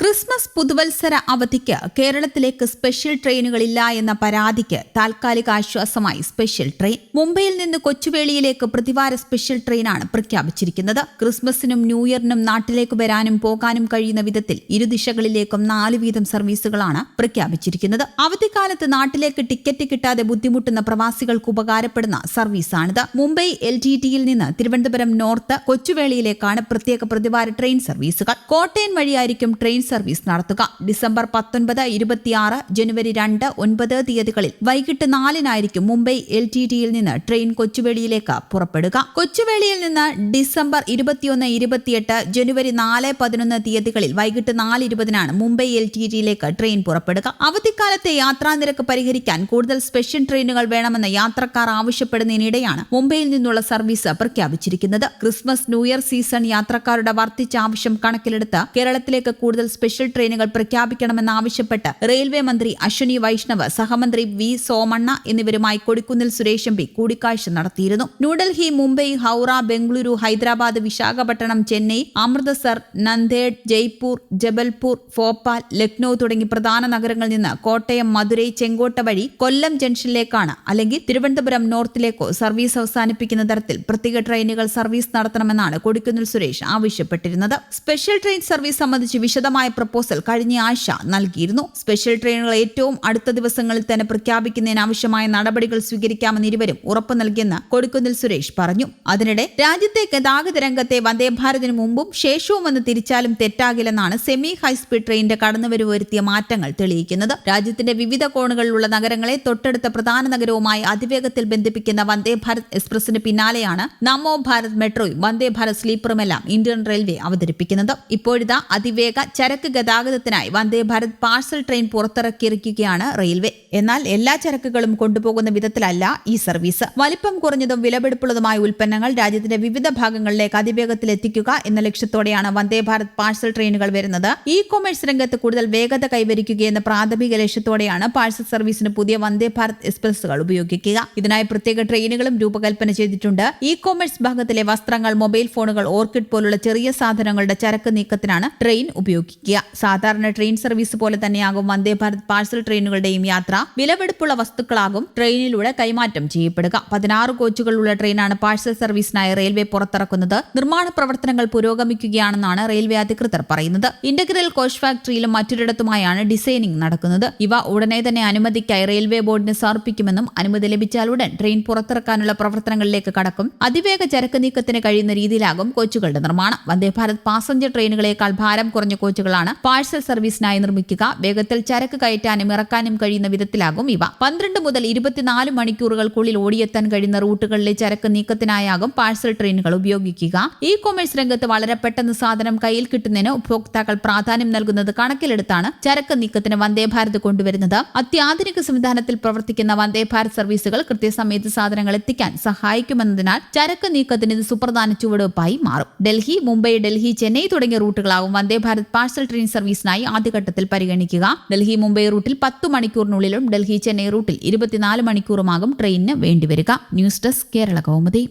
Christmas പുതുവത്സര അവധിക്ക് കേരളത്തിലേക്ക് സ്പെഷ്യൽ ട്രെയിനുകളില്ല എന്ന പരാതിക്ക് താൽക്കാലിക ആശ്വാസമായി സ്പെഷ്യൽ ട്രെയിൻ. മുംബൈയിൽ നിന്ന് കൊച്ചുവേളിയിലേക്ക് പ്രതിവാര സ്പെഷ്യൽ ട്രെയിനാണ് പ്രഖ്യാപിച്ചിരിക്കുന്നത്. ക്രിസ്മസിനും ന്യൂ ഇയറിനും നാട്ടിലേക്ക് വരാനും പോകാനും കഴിയുന്ന വിധത്തിൽ ഇരുദിശകളിലേക്കും നാല് വീതം സർവീസുകളാണ് പ്രഖ്യാപിച്ചിരിക്കുന്നത്. അവധിക്കാലത്ത് നാട്ടിലേക്ക് ടിക്കറ്റ് കിട്ടാതെ ബുദ്ധിമുട്ടുന്ന പ്രവാസികൾക്ക് ഉപകാരപ്പെടുന്ന സർവീസാണിത്. മുംബൈ എൽ ടി ടിയിൽ നിന്ന് തിരുവനന്തപുരം നോർത്ത് കൊച്ചുവേളിയിലേക്കാണ് പ്രത്യേക പ്രതിവാര ട്രെയിൻ സർവീസുകൾ. കോട്ടയം വഴിയായിരിക്കും ട്രെയിൻ സർവീസ് നടത്തുക. ഡിസംബർ പത്തൊൻപത് ഇരുപത്തിയാറ് ജനുവരി രണ്ട് ഒൻപത് തീയതികളിൽ വൈകിട്ട് നാലിനായിരിക്കും മുംബൈ എൽ ടി ടിയിൽ നിന്ന് ട്രെയിൻ കൊച്ചുവേളിയിലേക്ക് പുറപ്പെടുക. കൊച്ചുവേളിയിൽ നിന്ന് ഡിസംബർ ഇരുപത്തിയൊന്ന് ഇരുപത്തിയെട്ട് ജനുവരി നാല് പതിനൊന്ന് തീയതികളിൽ വൈകിട്ട് നാല് ഇരുപതിനാണ് മുംബൈ എൽ ടി ടിയിലേക്ക് ട്രെയിൻ പുറപ്പെടുക. അവധിക്കാലത്തെ യാത്രാ നിരക്ക് പരിഹരിക്കാൻ കൂടുതൽ സ്പെഷ്യൽ ട്രെയിനുകൾ വേണമെന്ന് യാത്രക്കാർ ആവശ്യപ്പെടുന്നതിനിടെയാണ് മുംബൈയിൽ നിന്നുള്ള സർവീസ് പ്രഖ്യാപിച്ചിരിക്കുന്നത്. ക്രിസ്മസ് ന്യൂഇയർ സീസൺ യാത്രക്കാരുടെ വർദ്ധിച്ച ആവശ്യം കണക്കിലെടുത്ത് കേരളത്തിലേക്ക് കൂടുതൽ സ്പെഷ്യൽ ട്രെയിനുകൾ പ്രഖ്യാപിക്കണമെന്നാവശ്യപ്പെട്ട് റെയിൽവേ മന്ത്രി അശ്വനി വൈഷ്ണവ് സഹമന്ത്രി വി സോമണ്ണ എന്നിവരുമായി കൊടിക്കുന്നിൽ സുരേഷ് എംപി കൂടിക്കാഴ്ച നടത്തിയിരുന്നു. ന്യൂഡൽഹി മുംബൈ ഹൗറ ബംഗളൂരു ഹൈദരാബാദ് വിശാഖപട്ടണം ചെന്നൈ അമൃത്സർ നന്ദേഡ് ജയ്പൂർ ജബൽപൂർ ഭോപ്പാൽ ലക്നൌ തുടങ്ങി പ്രധാന നഗരങ്ങളിൽ നിന്ന് കോട്ടയം മധുരൈ ചെങ്കോട്ട വഴി കൊല്ലം ജംഗ്ഷനിലേക്കാണ് അല്ലെങ്കിൽ തിരുവനന്തപുരം നോർത്തിലേക്കോ സർവീസ് അവസാനിപ്പിക്കുന്ന തരത്തിൽ പ്രത്യേക ട്രെയിനുകൾ സർവീസ് നടത്തണമെന്നാണ് കൊടിക്കുന്നിൽ സുരേഷ് ആവശ്യപ്പെട്ടിരുന്നത്. സ്പെഷ്യൽ ട്രെയിൻ സർവീസ് സംബന്ധിച്ച് വിശദമായ പ്രപ്പോസൽ കഴിഞ്ഞ ആഴ്ച നൽകിയിരുന്നു. സ്പെഷ്യൽ ട്രെയിനുകൾ ഏറ്റവും അടുത്ത ദിവസങ്ങളിൽ തന്നെ പ്രഖ്യാപിക്കുന്നതിന് ആവശ്യമായ നടപടികൾ സ്വീകരിക്കാമെന്ന് ഇരുവരും ഉറപ്പു നൽകിയെന്ന് കൊടിക്കുന്നിൽ സുരേഷ് പറഞ്ഞു. അതിനിടെ രാജ്യത്തെ ഗതാഗത രംഗത്തെ വന്ദേഭാരതിന് മുമ്പും ശേഷവും എന്ന് തിരിച്ചാലും തെറ്റാകില്ലെന്നാണ് സെമി ഹൈസ്പീഡ് ട്രെയിനിന്റെ കടന്നുവരവ് വരുത്തിയ മാറ്റങ്ങൾ തെളിയിക്കുന്നത്. രാജ്യത്തിന്റെ വിവിധ കോണുകളിലുള്ള നഗരങ്ങളെ തൊട്ടടുത്ത പ്രധാന നഗരവുമായി അതിവേഗത്തിൽ ബന്ധിപ്പിക്കുന്ന വന്ദേ ഭാരത് എക്സ്പ്രസിന് പിന്നാലെയാണ് നമോ ഭാരത് മെട്രോയും വന്ദേ ഭാരത് സ്ലീപ്പറുമെല്ലാം ഇന്ത്യൻ റെയിൽവേ അവതരിപ്പിക്കുന്നത്. ഇപ്പോഴിതാ അതിവേഗ ചരക്ക് ഗതാഗതത്തിനായി വന്ദേ ഭാരത് പാഴ്സൽ ട്രെയിൻ പുറത്തിറക്കിയിരിക്കുകയാണ് റെയിൽവേ. എന്നാൽ എല്ലാ ചരക്കുകളും കൊണ്ടുപോകുന്ന വിധത്തിലല്ല ഈ സർവീസ്. വലിപ്പം കുറഞ്ഞതും വിലപിടിപ്പുള്ളതുമായ ഉൽപ്പന്നങ്ങൾ രാജ്യത്തിന്റെ വിവിധ ഭാഗങ്ങളിലേക്ക് അതിവേഗത്തിൽ എത്തിക്കുക എന്ന ലക്ഷ്യത്തോടെയാണ് വന്ദേ ഭാരത് പാഴ്സൽ ട്രെയിനുകൾ വരുന്നത്. ഇ കൊമേഴ്സ് രംഗത്ത് കൂടുതൽ വേഗത കൈവരിക്കുകയെന്ന പ്രാഥമിക ലക്ഷ്യത്തോടെയാണ് പാഴ്സൽ സർവീസിന് പുതിയ വന്ദേ ഭാരത് എക്സ്പ്രസുകൾ ഉപയോഗിക്കുക. ഇതിനായി പ്രത്യേക ട്രെയിനുകളും രൂപകൽപ്പന ചെയ്തിട്ടുണ്ട്. ഇ കൊമേഴ്സ് ഭാഗത്തിലെ വസ്ത്രങ്ങൾ മൊബൈൽ ഫോണുകൾ ഓർക്കിഡ് പോലുള്ള ചെറിയ സാധനങ്ങളുടെ ചരക്ക് നീക്കത്തിനാണ് ട്രെയിൻ ഉപയോഗിക്കുക സാധാരണ ട്രെയിൻ സർവീസ് പോലെ തന്നെയാകും വന്ദേ ഭാരത് പാഴ്സൽ ട്രെയിനുകളുടെയും യാത്ര. വിലവെടുപ്പുള്ള വസ്തുക്കളാകും ട്രെയിനിലൂടെ കൈമാറ്റം ചെയ്യപ്പെടുക. പതിനാറ് കോച്ചുകളുള്ള ട്രെയിനാണ് പാഴ്സൽ സർവീസിനായി റെയിൽവേ പുറത്തിറക്കുന്നത്. നിർമ്മാണ പ്രവർത്തനങ്ങൾ പുരോഗമിക്കുകയാണെന്നാണ് റെയിൽവേ അധികൃതർ പറയുന്നത്. ഇന്റഗ്രൽ കോച്ച് ഫാക്ടറിയിലും മറ്റൊരിടത്തുമായാണ് ഡിസൈനിംഗ് നടക്കുന്നത്. ഇവ ഉടനെ തന്നെ അനുമതിക്കായി റെയിൽവേ ബോർഡിന് സമർപ്പിക്കുമെന്നും അനുമതി ലഭിച്ചാൽ ഉടൻ ട്രെയിൻ പുറത്തിറക്കാനുള്ള പ്രവർത്തനങ്ങളിലേക്ക് കടക്കും. അതിവേഗ ചരക്ക് നീക്കത്തിന് കഴിയുന്ന രീതിയിലാകും കോച്ചുകളുടെ നിർമ്മാണം. വന്ദേ ഭാരത് പാസഞ്ചർ ട്രെയിനുകളേക്കാൾ ഭാരം കുറഞ്ഞ കോച്ചുകളാണ് പാഴ്സൽ സർവീസിനായി നിർമ്മിക്കുക വേഗത്തിൽ ചരക്ക് കയറ്റാനും ഇറക്കാനും കഴിയുന്ന വിധത്തിലാകും ഇവ. പന്ത്രണ്ട് മുതൽ ഇരുപത്തിനാല് മണിക്കൂറുകൾക്കുള്ളിൽ ഓടിയെത്താൻ കഴിയുന്ന റൂട്ടുകളിലെ ചരക്ക് നീക്കത്തിനായാകും പാഴ്സൽ ട്രെയിനുകൾ ഉപയോഗിക്കുക. ഇ കൊമേഴ്സ് രംഗത്ത് വളരെ പെട്ടെന്ന് സാധനം കയ്യിൽ കിട്ടുന്നതിന് ഉപഭോക്താക്കൾ പ്രാധാന്യം നൽകുന്നത് കണക്കിലെടുത്താണ് ചരക്ക് നീക്കത്തിന് വന്ദേ ഭാരത് കൊണ്ടുവരുന്നത്. അത്യാധുനിക സംവിധാനത്തിൽ പ്രവർത്തിക്കുന്ന വന്ദേ ഭാരത് സർവീസുകൾ കൃത്യസമയത്ത് സാധനങ്ങൾ എത്തിക്കാൻ സഹായിക്കുമെന്നതിനാൽ ചരക്ക് നീക്കത്തിന് ഇത് സുപ്രധാന ചുവടുവയ്പായി മാറും. ഡൽഹി മുംബൈ ഡൽഹി ചെന്നൈ തുടങ്ങിയ റൂട്ടുകളാകും വന്ദേ ഭാരത് പാഴ്സൽ ട്രെയിൻ സർവീസിനായി ആദ്യഘട്ടത്തിൽ പരിഗണിക്കുക. ഡൽഹി മുംബൈ റൂട്ടിൽ പത്ത് മണിക്കൂറിനുള്ളിലും ഡൽഹി ചെന്നൈ റൂട്ടിൽ ഇരുപത്തിനാല് മണിക്കൂറുമാകും ട്രെയിനിന് വേണ്ടിവരിക. News desk Kerala Kaumudi.